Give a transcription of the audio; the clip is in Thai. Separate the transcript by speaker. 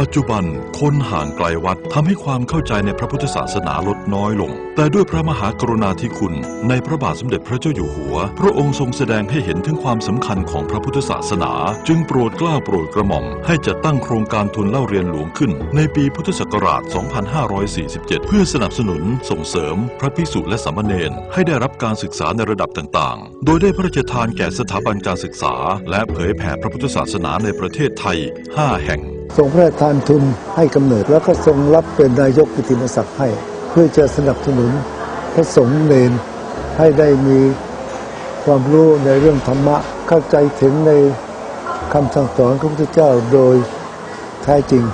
Speaker 1: ปัจจุบันคนห่างไกลวัดทำให้ความเข้าใจในพระพุทธศาสนาลดน้อยลง แต่ด้วยพระมหากรุณาธิคุณ ในพระบาทสมเด็จพระเจ้าอยู่หัว พระองค์ทรงแสดงให้เห็นถึงความสำคัญของพระพุทธศาสนา จึงโปรดกล้าโปรดกระหม่อม ให้จัดตั้งโครงการทุนเล่าเรียนหลวงขึ้น ในปีพุทธศักราช 2547 เพื่อสนับสนุนส่งเสริม พระภิกษุและสามเณรให้ได้รับการศึกษาในระดับต่างๆ โดยได้พระราชทานแก่สถาบันการศึกษา และเผยแผ่พระพุทธศาสนาในประเทศไทย 5 แห่ง
Speaker 2: ทรงพระราชทานทุนให้กำเนิด แล้วก็ทรงรับเป็นนายกกิติมศักดิ์ให้ เพื่อจะสนับสนุนพระสงฆ์เนนให้ได้มีความรู้ในเรื่องธรรมะเข้าใจถึงในคำสั่งสอนของพระเจ้าโดยแท้จริง